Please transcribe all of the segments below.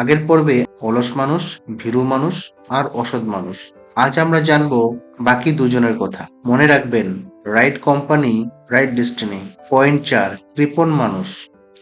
আগের পর্বে অলস মানুষ, ভীরু মানুষ আর অসৎ মানুষ। আজ আমরা জানব বাকি দুজনের কথা। মনে রাখবেন, right company, right destiny. Point চার, কৃপণ মানুষ।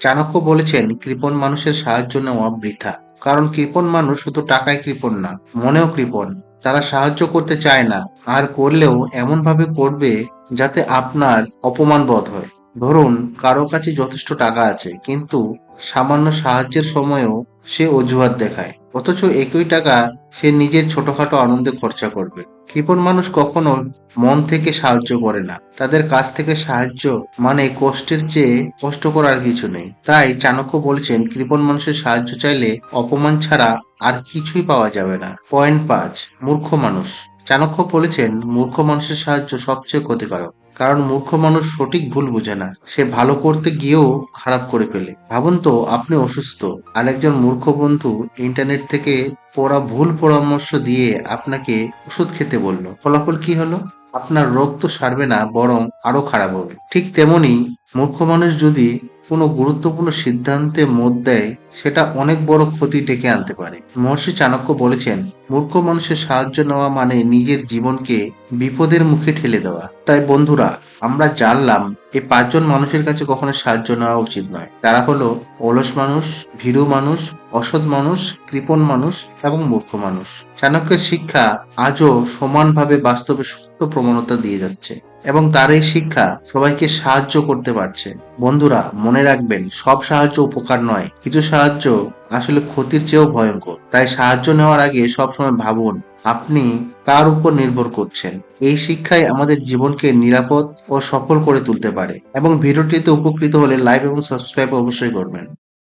চাণক্য বলেছেন, কৃপণ মানুষের সাহায্য নেওয়া বৃথা। কারণ কৃপণ মানুষ শুধু টাকায় কৃপণ না, মনেও কৃপণ। তারা সাহায্য করতে চায় না, আর করলেও এমন ভাবে করবে যাতে আপনার অপমান বোধ হয়। ধরুন, কারও কাছে যথেষ্ট টাকা আছে, কিন্তু সামান্য সাহায্যের সময়ও সে অজুহাত দেখায়। অথচ একই টাকা সে নিজের ছোটখাটো আনন্দে খরচা করবে। কৃপণ মানুষ কখনো মন থেকে সাহায্য করে না। তাদের কাছ থেকে সাহায্য মানে কষ্টের চেয়ে কষ্ট করার কিছু নেই। তাই চাণক্য বলেছেন, কৃপণ মানুষের সাহায্য চাইলে অপমান ছাড়া আর কিছুই পাওয়া যাবে না। পয়েন্ট পাঁচ, মূর্খ মানুষ। চাণক্য বলেছেন, মূর্খ মানুষের সাহায্য সবচেয়ে ক্ষতিকারক। কারণ মূর্খ মানুষ সঠিক ভুল বোঝে না। সে ভালো করতে গিয়েও খারাপ করে ফেলে। ভাবুন তো, আপনি অসুস্থ আর একজন মূর্খ বন্ধু ইন্টারনেট থেকে পড়া ভুল পরামর্শ দিয়ে আপনাকে ওষুধ খেতে বলল। ফলাফল কি হলো? আপনার রোগ তো সারবে না, বরং আরও খারাপ হবে। ঠিক তেমনি মূর্খ মানুষ যদি কোনো গুরুত্বপূর্ণ সিদ্ধান্তে মত দেয়, সেটা অনেক বড় ক্ষতি ডেকে আনতে পারে। মহর্ষি চাণক্য বলেছেন মূর্খ মানুষের সাহায্য নেওয়া মানে নিজের জীবনকে বিপদের মুখে ঠেলে দেওয়া। তাই বন্ধুরা, আমরা জানলাম এই পাঁচজন মানুষের কাছে কখনো সাহায্য নেওয়া উচিত নয়। তারা হলো অলস মানুষ, ভীরু মানুষ, অসৎ মানুষ, কৃপণ মানুষ এবং মূর্খ মানুষ। চাণক্যের শিক্ষা আজও সমানভাবে বাস্তবে সত্য প্রমাণতা দিয়ে যাচ্ছে এবং তার এই শিক্ষা সবাইকে সাহায্য করতে পারছে। বন্ধুরা, মনে রাখবেন, সব সাহায্য উপকার নয়, কিছু সাহায্য আসলে ক্ষতির চেয়েও ভয়ঙ্কর। তাই সাহায্য নেওয়ার আগে সবসময় ভাবুন, আপনি কার উপর নির্ভর করছেন? এই শিক্ষাই আমাদের জীবনকে নিরাপদ ও সফল করে তুলতে পারে। এবং ভিডিওটিতে উপকৃত হলে লাইক এবং সাবস্ক্রাইব অবশ্যই করবেন।